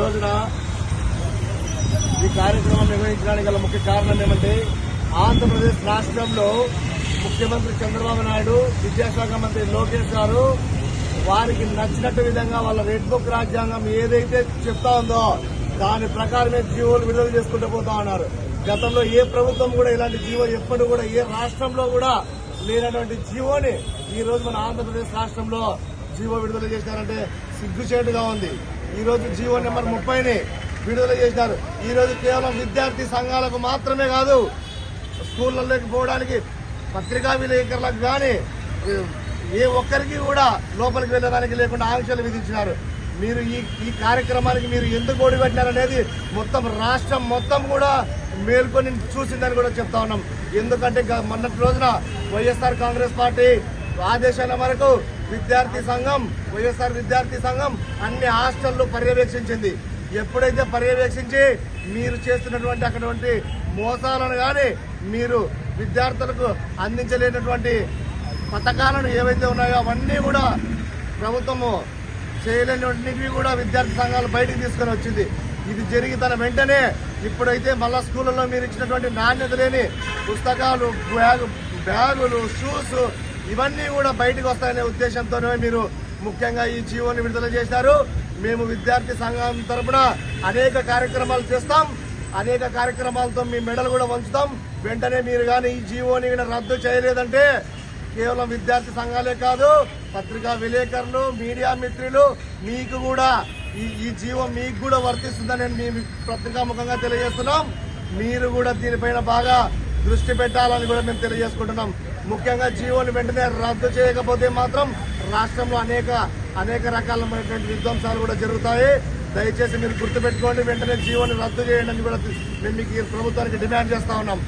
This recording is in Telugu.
రోజున ఈ కార్యక్రమం నిర్వహించడానికి గల ముఖ్య కారణం ఏమంటే ఆంధ్రప్రదేశ్ రాష్ట్రంలో ముఖ్యమంత్రి చంద్రబాబు నాయుడు విద్యాశాఖ మంత్రి లోకేష్ గారు వారికి నచ్చినట్టు విధంగా వాళ్ళ రెడ్ బుక్ రాజ్యాంగం ఏదైతే చెప్తా ఉందో దాని ప్రకారమే జీవోలు విడుదల చేసుకుంటూ పోతా ఉన్నారు. గతంలో ఏ ప్రభుత్వం కూడా ఇలాంటి జీవో ఎప్పుడు కూడా ఏ రాష్ట్రంలో కూడా లేనటువంటి జీవోని ఈ రోజు మన ఆంధ్రప్రదేశ్ రాష్ట్రంలో జీవో విడుదల చేశారంటే సిగ్గుచేటుగా ఉంది. ఈ రోజు జీవో నెంబర్ ముప్పైని విడుదల చేశారు. ఈ రోజు కేవలం విద్యార్థి సంఘాలకు మాత్రమే కాదు స్కూళ్ళలోకి పోవడానికి పత్రికా విలేకరులకు కానీ ఏ ఒక్కరికి కూడా లోపలికి వెళ్ళడానికి లేకుండా ఆంక్షలు విధించినారు. మీరు ఈ ఈ కార్యక్రమానికి మీరు ఎందుకు ఓడిపెట్టినారనేది మొత్తం రాష్ట్రం మొత్తం కూడా మేల్కొని చూసిందని కూడా చెప్తా ఉన్నాం. ఎందుకంటే మొన్నటి రోజున వైఎస్ఆర్ కాంగ్రెస్ పార్టీ ఆదేశాల మేరకు విద్యార్థి సంఘం వైఎస్ఆర్ విద్యార్థి సంఘం అన్ని హాస్టళ్ళు పర్యవేక్షించింది. ఎప్పుడైతే పర్యవేక్షించి మీరు చేస్తున్నటువంటి అక్కడ మోసాలను కానీ మీరు విద్యార్థులకు అందించలేనటువంటి పథకాలను ఏవైతే ఉన్నాయో అవన్నీ కూడా ప్రభుత్వము చేయలేనివి కూడా విద్యార్థి సంఘాలు బయటికి తీసుకొని వచ్చింది. ఇది జరిగిన వెంటనే ఇప్పుడైతే మళ్ళా స్కూళ్ళలో మీరు ఇచ్చినటువంటి నాణ్యత లేని పుస్తకాలు బ్యాగు బ్యాగులు షూస్ ఇవన్నీ కూడా బయటకు వస్తాయనే ఉద్దేశంతోనే మీరు ముఖ్యంగా ఈ జీవోని విడుదల చేశారు. మేము విద్యార్థి సంఘం తరపున అనేక కార్యక్రమాలు చేస్తాం. అనేక కార్యక్రమాలతో మీ మెడలు కూడా వంచుతాం. వెంటనే మీరు కానీ ఈ జీవోని రద్దు చేయలేదంటే కేవలం విద్యార్థి సంఘాలే కాదు పత్రికా విలేకరులు మీడియా మిత్రులు మీకు కూడా ఈ ఈ జీవం మీకు కూడా వర్తిస్తుందని మేము పత్రికాముఖంగా తెలియజేస్తున్నాం. మీరు కూడా దీనిపైన బాగా దృష్టి పెట్టాలని కూడా మేము తెలియజేసుకుంటున్నాం. ముఖ్యంగా జీవోని వెంటనే రద్దు చేయకపోతే మాత్రం రాష్ట్రంలో అనేక అనేక రకాలైనటువంటి విధ్వంసాలు కూడా జరుగుతాయి. దయచేసి మీరు గుర్తుపెట్టుకోండి వెంటనే జీవోని రద్దు చేయండి అని కూడా మేము మీకు ప్రభుత్వానికి డిమాండ్ చేస్తా ఉన్నాం.